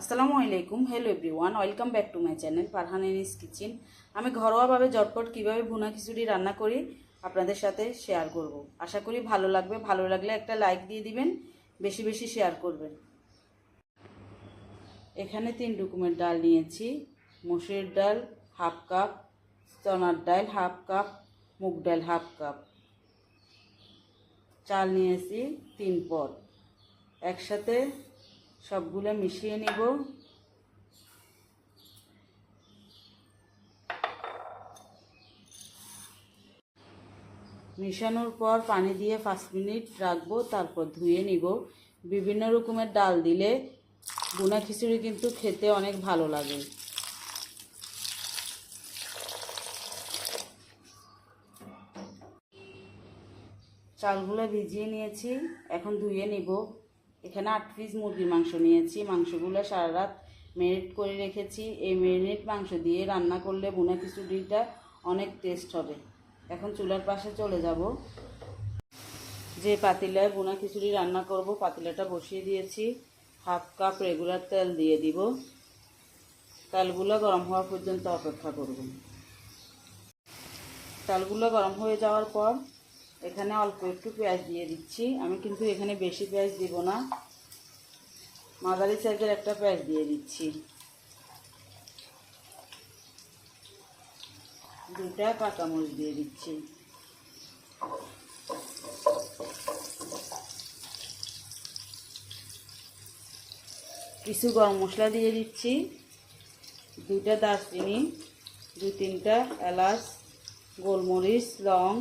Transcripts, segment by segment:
আসসালামু আলাইকুম hello everyone welcome back to my channel Farhan Anis kitchen আমি ঘরোয়াভাবে ঝটপট কীভাবে ভুনা খিচুড়ি রান্না করি আপনাদের সাথে শেয়ার করব। আশা করি ভালো লাগবে, ভালো লাগলে একটা লাইক দিয়ে দিবেন, বেশি বেশি শেয়ার করবেন। এখানে তিন রকমের ডাল নিয়েছি মসুরের ডাল হাফ কাপ, চনার ডাল হাফ কাপ, মুগ ডাল হাফ কাপ। চাল নিয়েছি তিন পদ। একসাথে সবগুলো মিশিয়ে নিব। মিশানোর পর পানি দিয়ে পাঁচ মিনিট রাখব, তারপর ধুয়ে নিব। বিভিন্ন রকমের ডাল দিলে বুনা খিচুড়ি কিন্তু খেতে অনেক ভালো লাগে। চালগুলো ভিজিয়ে নিয়েছি, এখন ধুয়ে নিব। এখানে আট পিস মুরগির মাংস নিয়েছি। মাংসগুলো সারা রাত মেরিনেট করে রেখেছি। এই মেরিনেট মাংস দিয়ে রান্না করলে বুনা খিচুড়িটা অনেক টেস্ট হবে। এখন চুলার পাশে চলে যাব। যে পাতিলায় বুনা খিচুড়ি রান্না করব, পাতিলাটা বসিয়ে দিয়েছি। হাফ কাপ রেগুলার তেল দিয়ে দিব। তেলগুলো গরম হওয়া পর্যন্ত অপেক্ষা করব। তেলগুলো গরম হয়ে যাওয়ার পর এখানে অল্প একটু পেঁয়াজ দিয়ে দিচ্ছি। আমি কিন্তু এখানে বেশি পেঁয়াজ দিব না। মাদারি সাইজের একটা পেঁয়াজ দিয়ে দিচ্ছি। দুটা কাঁচামরিচ দিয়ে দিচ্ছি। কিছু গরম মশলা দিয়ে দিচ্ছি। দুইটা দারচিনি দু তিনটা এলাচ, গোলমরিচ, লং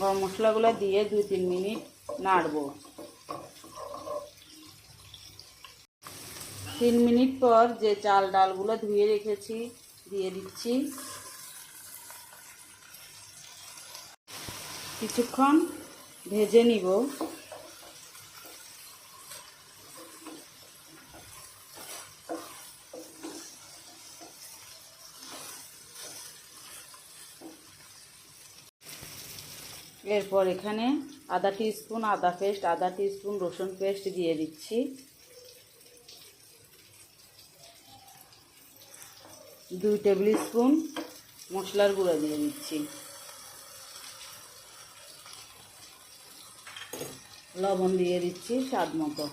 গরম মশলাগুলো দিয়ে দুই তিন মিনিট নাড়ব। তিন মিনিট পর যে চাল ডালগুলো ধুয়ে রেখেছি, দিয়ে দিচ্ছি। কিছুক্ষণ ভেজে নিব। এরপর এখানে আধা স্পুন আদা পেস্ট আধা স্পুন রসুন পেস্ট দিয়ে দিচ্ছি। দুই টেবিল স্পুন মশলার গুঁড়ো দিয়ে দিচ্ছি। লবণ দিয়ে দিচ্ছি স্বাদ মতো।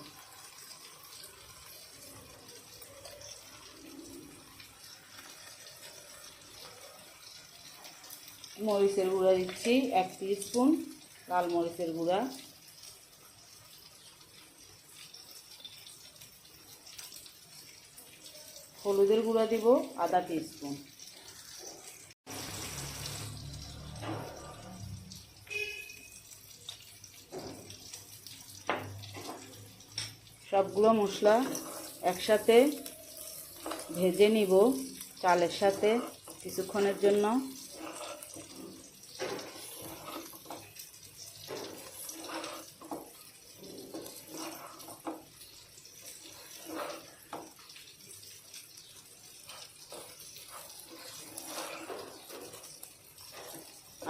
মরিচের গুঁড়া দিচ্ছি, এক স্পুন লাল মরিচের গুঁড়া। হলুদের গুঁড়া দিব, আধা স্পুন সবগুলো মশলা একসাথে ভেজে নিব চালের সাথে কিছুক্ষণের জন্য।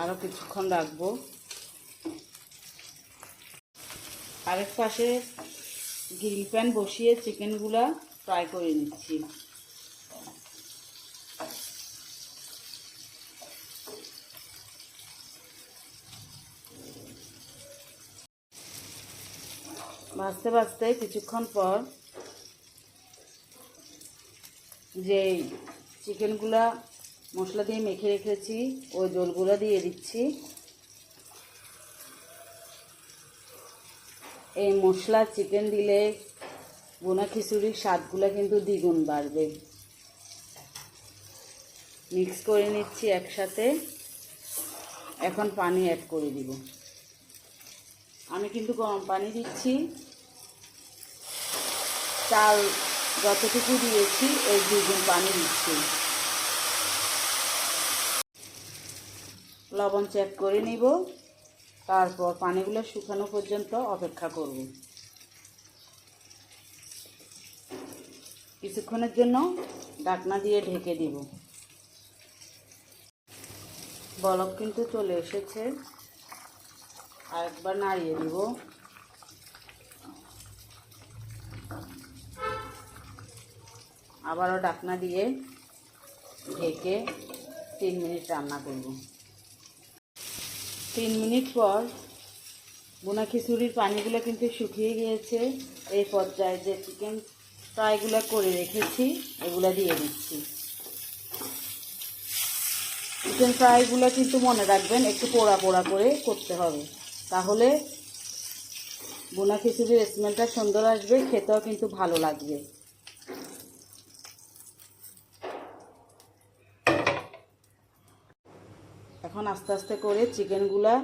আরও কিছুক্ষণ রাখব। আরেক পাশে গ্রিল প্যান বসিয়ে চিকেনগুলা ফ্রাই করে নিচ্ছি। ভাজতে ভাজতে কিছুক্ষণ পর যে চিকেনগুলা মশলা দিয়ে মেখে রেখেছি ওই জলগুলো দিয়ে দিচ্ছি। এই মশলা, চিকেন দিলে বোনা খিচুড়ির স্বাদগুলো কিন্তু দ্বিগুণ বাড়বে। মিক্স করে নিচ্ছি একসাথে। এখন পানি অ্যাড করে দিব। আমি কিন্তু গরম পানি দিচ্ছি। চাল যতটুকু দিয়েছি, এই দ্বিগুণ পানি দিচ্ছি। লবণ চেক করে নিব। তারপর পানিগুলো শুকানো পর্যন্ত অপেক্ষা করব। কিছুক্ষণের জন্য ডাকনা দিয়ে ঢেকে দিব। বলক কিন্তু চলে এসেছে। আরেকবার নাড়িয়ে দিব। আবারও ডাকনা দিয়ে ঢেকে তিন মিনিট রান্না করব। তিন মিনিট পর বোনা খিচুড়ির পানিগুলো কিন্তু শুকিয়ে গিয়েছে। এই পর্যায়ে যে চিকেন ফ্রাইগুলো করে রেখেছি, এগুলো দিয়ে দিচ্ছি। চিকেন ফ্রাইগুলো কিন্তু মনে রাখবেন, একটু পোড়া পোড়া করে করতে হবে। তাহলে বোনা খিচুড়ির স্মেলটা সুন্দর আসবে, খেতেও কিন্তু ভালো লাগবে। এখন আস্তে আস্তে করে চিকেনগুলা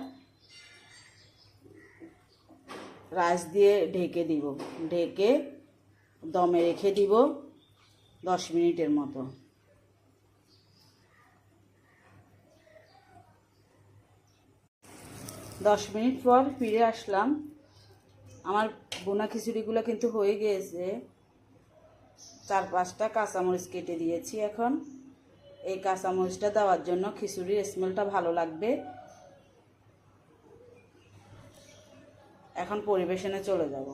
রাইস দিয়ে ঢেকে দিব। ঢেকে দমে রেখে দিব দশ মিনিটের মতো। দশ মিনিট পর ফিরে আসলাম। আমার বোনা খিচুড়িগুলো কিন্তু হয়ে গিয়েছে চার পাঁচটা কাঁচামরিচ কেটে দিয়েছি এখন। এই কাঁচামরিচটা দেওয়ার জন্য খিচুড়ির স্মেলটা ভালো লাগবে। এখন পরিবেশনে চলে যাব।